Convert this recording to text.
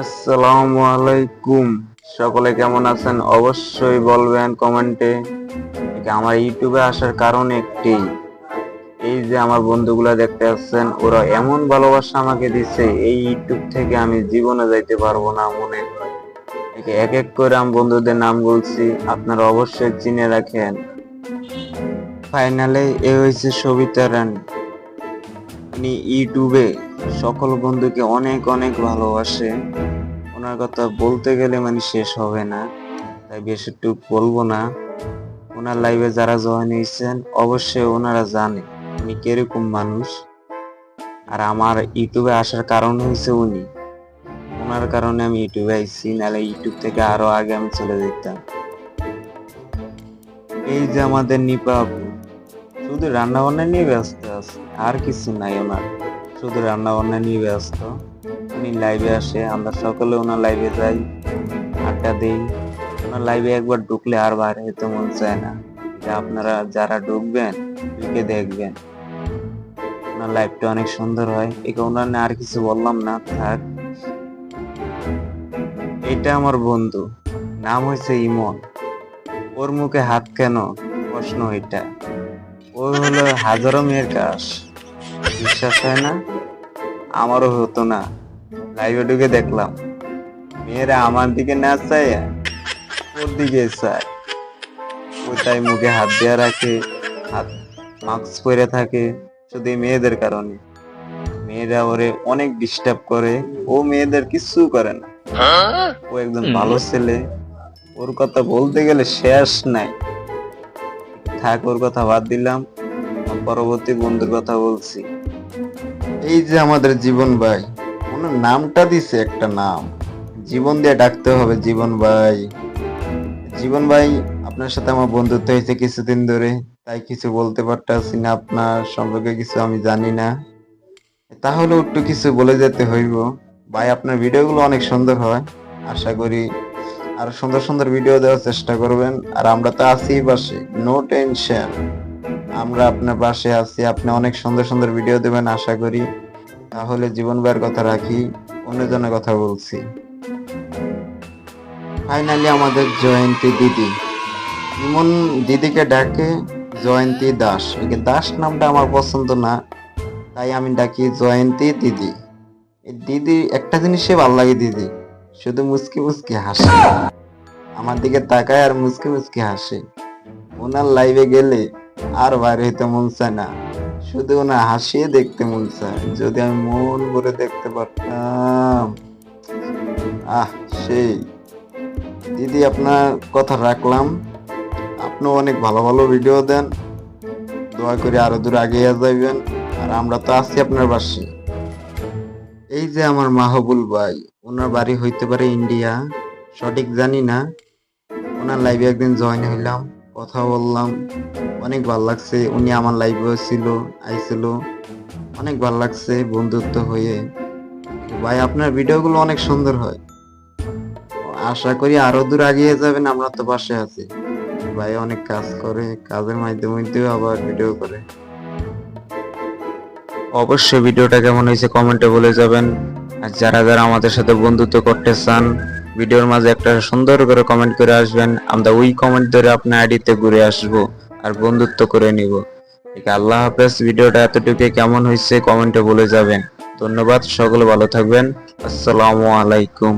আসসালামু আলাইকুম সকলে কেমন আছেন? অবশ্যই বলবেন কমেন্টে। আমার ইউটিউবে আসার কারণ একটি। এই যে আমার বন্ধুগুলা দেখতে আসছেন, ওরা এমন ভালোবাসা আমাকে দিচ্ছে, এই ইউটিউব থেকে আমি জীবনে যাইতে পারব না মনে এক এক করে আমি বন্ধুদের নাম বলছি, আপনারা অবশ্যই চিনে রাখেন। ফাইনালে এ হয়েছে সবিতা রানী। ইউটিউবে সকল বন্ধুকে অনেক অনেক ভালোবাসে। ওনার কথা বলতে গেলে মানে শেষ হবে না। তাই বেশি টুক বলব না। ওনার লাইভে যারা জয়েন হয়েছেন, অবশ্যই ওনারা জানে উনি কীরকম মানুষ। আর আমার ইউটিউবে আসার কারণ হয়েছে উনি। ওনার কারণে আমি ইউটিউবে আইছি, নাহলে ইউটিউব থেকে আরও আগে আমি চলে যেতাম। এই যে আমাদের নিপা শুধু রান্না বান্না নিয়ে ব্যস্ত আছে, আর কিছু নাই ওনার শুধু রান্না বান্না নিয়ে ব্যস্ত। উনি লাইভে আসে, আমরা সকলে ওনার লাইভে যাই, আড্ডা দিই। ওনার লাইভে একবার ঢুকলে আর বাইরে যেতে মন চায় না। যে আপনারা যারা ঢুকবেন ঢুকে দেখবেন। ওনার লাইভটা অনেক সুন্দর হয়। ওনার নিয়ে আর কিছু বললাম না, থাক। এটা আমার বন্ধু, নাম হয়েছে ইমন। ওর মুখে হাত কেন? প্রশ্ন এটা ও হলো হাজারো মেয়ের কাজ বিশ্বাস হয় না? আমারও হতো না। লাইভে ঢুকে দেখলাম মেয়েরা আমার দিকে না চায় ওর দিকে চায়। ও তাই মুখে হাত দেওয়া রাখে হাত মাস্ক পরে থাকে শুধু মেয়েদের কারণে। মেয়েরা ওরে অনেক ডিস্টার্ব করে ও মেয়েদের কিছু করে না। ও একজন ভালো ছেলে ওর কথা বলতে গেলে শেষ নাই। থাক ওর কথা বাদ দিলাম পরবর্তী বন্ধুর কথা বলছি। এই যে আমাদের জীবন ভাই ওনার নামটা দিছে একটা নাম। জীবন দিয়ে ডাকতে হবে জীবন ভাই। জীবন ভাই, আপনার সাথে আমার বন্ধুত্ব হয়েছে কিছুদিন ধরে, তাই কিছু বলতে পারতেছি না আপনার সম্পর্কে কিছু আমি জানি না। তাহলে একটু কিছু বলে যেতে হইব। ভাই, আপনার ভিডিওগুলো অনেক সুন্দর হয়, আশা করি আরও সুন্দর সুন্দর ভিডিও দেওয়ার চেষ্টা করবেন। আর আমরা তো আছি পাশে নো টেনশন আমরা আপনার পাশে আছি। আপনি অনেক সুন্দর সুন্দর ভিডিও দেবেন, আশা করি। তাহলে জীবন ভাইয়ের কথা রাখি, অন্যজনের কথা বলছি। ফাইনালি আমাদের জয়ন্তী দিদি। ইমন দিদিকে ডাকে জয়ন্তী দাস। দাস নামটা আমার পছন্দ না, তাই আমি ডাকি জয়ন্তী দিদি। দিদি, একটা জিনিসে ভালো লাগে দিদি, শুধু মুচকি মুচকি হাসে। আমার দিকে তাকায় আর মুচকি মুচকি হাসে। ওনার লাইভে গেলে আর বাইরে হইতে মন চায় না। শুধু ওনার হাসিয়ে দেখতে মন চায়। যদি আমি মন ভরে দেখতে পারতাম। আহ, সেই। দিদি, আপনার কথা রাখলাম। আপনি অনেক ভালো ভালো ভিডিও দেন। দোয়া করে আরও দূর আগে যাইবেন। আর আমরা তো আছি আপনার পাশে। এই যে আমার মাহবুল ভাই, ওনার বাড়ি হইতে পারে ইন্ডিয়া। সঠিক জানি না। ওনার লাইভে একদিন জয়েন হইলাম। কথা বললাম। অনেক ভালো লাগছে। উনি আমার লাইভেও ছিল, আইছিল। অনেক ভালো লাগছে বন্ধুত্ব হয়ে। ভাই, আপনার ভিডিওগুলো অনেক সুন্দর হয়। আশা করি আরও দূর এগিয়ে যাবেন, আমরা তো পাশে আছি। ভাই অনেক কাজ করে, কাজের মাধ্যমে আবার ভিডিও করে। অবশ্যই ভিডিওটা কেমন হয়েছে কমেন্টে বলে যাবেন। আর যারা যারা আমাদের সাথে বন্ধুত্ব করতে চান ভিডিওর মাঝে একটা সুন্দর করে কমেন্ট করে আসবেন। আমরা ওই কমেন্ট ধরে আপনার আইডিতে ঘুরে আসব আর বন্ধুত্ব করে নিব। ঠিক, আল্লাহ হাফেজ। ভিডিওটা এতটুকু কেমন হয়েছে কমেন্টে বলে যাবেন। ধন্যবাদ, সকলে ভালো থাকবেন। আসসালামু আলাইকুম।